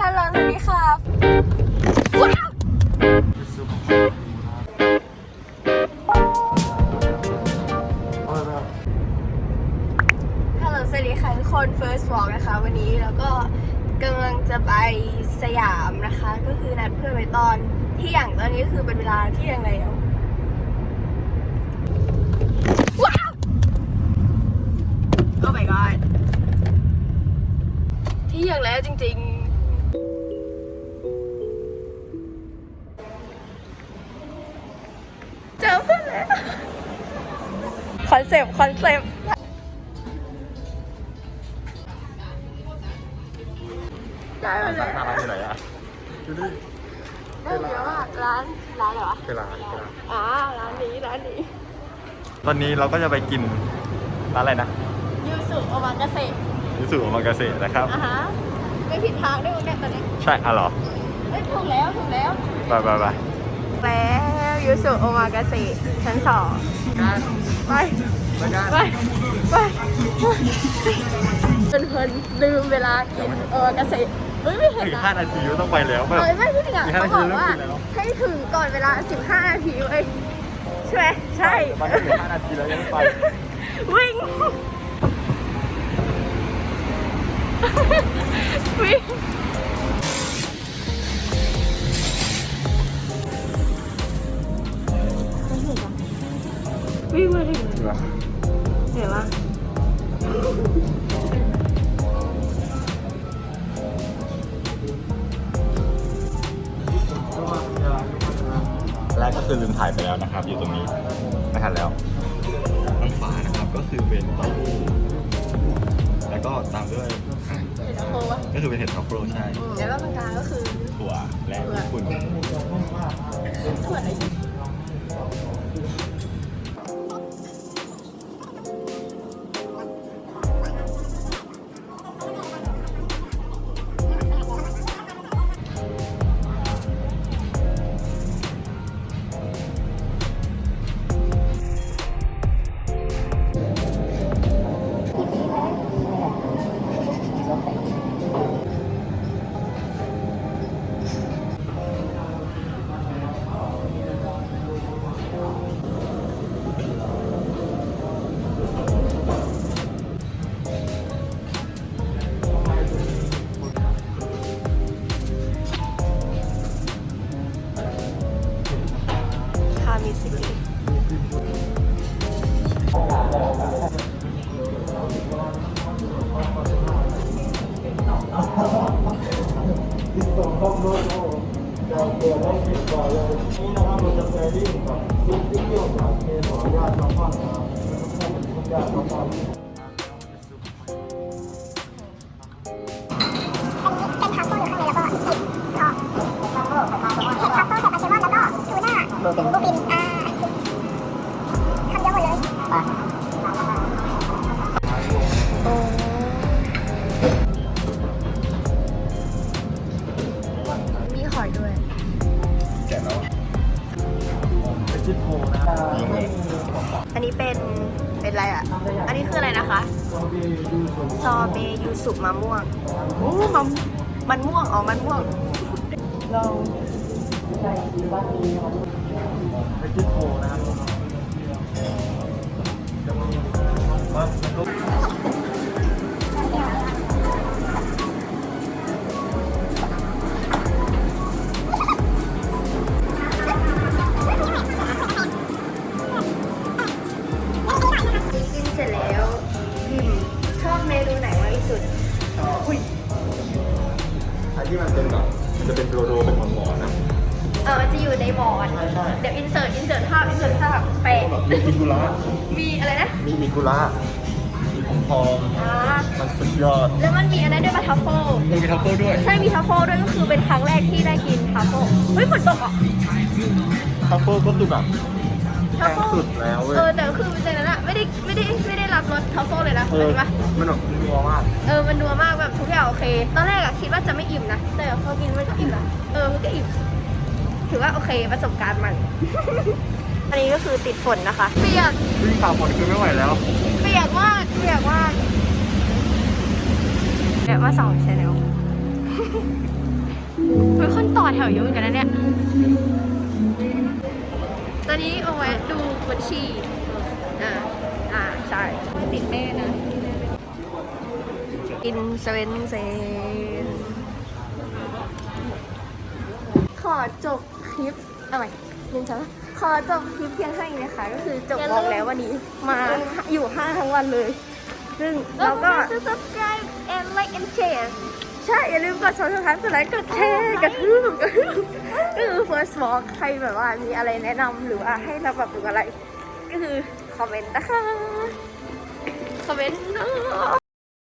ฮัลโหลสวัสดีค่ะว้าวฮัลโหลสวัสดีค่ะทุกคน first walk นะคะ วันนี้เราก็กำลังจะไปสยามนะคะ ก็คือนัดเพื่อนไว้ตอนเที่ยงตอนนี้คือเป็นเวลาเที่ยงแล้ว คอนเซปต์คอนเซปต์ได้มาเลยร้านอยู่ไหนอะดูดิได้เยอะมากร้านร้านอะไรวะเวลาเวลาอ่าร้านนี้ร้านนี้ ตอนนี้เราก็จะไปกินร้านอะไรนะยูสุโอมากาเสะยูสุโอมากาเสะนะครับอะฮะไม่ผิดทางด้วยเนี่ยตอนนี้ ใช่อะเหรอเอ้ยถูกแล้วถูกแล้วไปไปไปแล้ว ยูสุโอมากาเสะชั้นสองไปไปกันไปไปจนเพลินลืมเวลากินโอมากาเสะเฮ้ยไม่เห็นถึงนะห้านาทีก็ต้องไปแล้วแบบเอ้ยไม่พี่อะอีกห้าเขานาทีบอกว่าเริ่มกินแล้วให้ถึงก่อนเวลา15นาทีเว้ยใช่ไหมใช่มันก็เหลือห้านาทีแล้วยังไม่ไปวิ่งวิ่ง วิ่งมาถึงเห็นปะแรกก็คือลืมถ่ายไปแล้วนะครับ อยู่ตรงนี้ไม่ทันแล้วทางขวานะครับก็คือเป็นเต้าหู้แล้วก็ตามด้วยเห็นโคปะก็คือเป็นเห็ดทรัฟเฟิลใช่แล้วก็ตรงกลางก็คือถั่วและญี่ปุ่น ถั่วอะไรคามิ เลยโอ้มีหอยด้วย แกะแล้วเป็นชิ้นโพนะอันนี้เป็นเป็นอะไรอะ อันนี้คืออะไรนะคะซอเบยูสุมะม่วงโอ้มันมันม่วงอ๋อมันม่วงลองเป็นชิ้นโพนะครับ จะเป็นโรโรเป็นหมอนๆนะเออมันจะอยู่ในหมอนใช่ใช่เดี๋ยวอินเสิร์ตอินเสิร์ตภาพอินเสิร์ตภาพแปะแบบมีมิกุระมีอะไรนะ มีมิกุระมีของทองอ่ามันสุดยอด แล้วมันมีอันนั้นด้วยปะทัฟเฟิลมีทัฟเฟิลด้วย ใช่ มีทัฟเฟิลด้วยก็คือเป็นครั้งแรกที่ได้กินทัฟเฟิลเฮ้ยฝนตกอะทัฟเฟิลก็คือแบบแพทัฟงเฟิลสุดแล้วเว้ยเออแต่ รับรสทัฟเฟิลเลยนะเอเห็อนปะมันแบบนัวมากเออมันนัวมากแบบทุกอย่างโอเค ตอนแรกอะคิดว่าจะไม่อิ่มนะ แต่พอกินมันก็อิ่มอะเออมันก็อิ่ม ถือว่าโอเคประสบการณ์มัน อันนี้ก็คือติดฝนนะคะ เปียก วิ่งฝ่าฝนคือไม่ไหวแล้ว เปียกมากเปียกมากเดี๋ยวมาสองชแนลเป็นคนต่อแถวเยอะเหมือนกันนะเนี่ย ตอนนี้เอาไว้ดูบัญชีอ่าอ่า ใช่ติดแม่นะอินเซเว่นเซนขอจบคลิปเอาใหม่ยินจ้ะขอจบคลิปเพียงเท่านี้นะคะ ก็คือจบบอกแล้ววันนี้มาอยู่ห้างทั้งวันเลย ซึ่งเราก็ subscribe and like and share ใช่ อย่าลืมกด subscribe กดไลค์กดแชร์กระทืบกระทืบก็คือ first walk ใครแบบว่ามีอะไรแนะนำหรือว่าให้เราปรับปรุงอะไร ก็คือ คอมเมนต์นะคะ คอมเมนต์เนาะ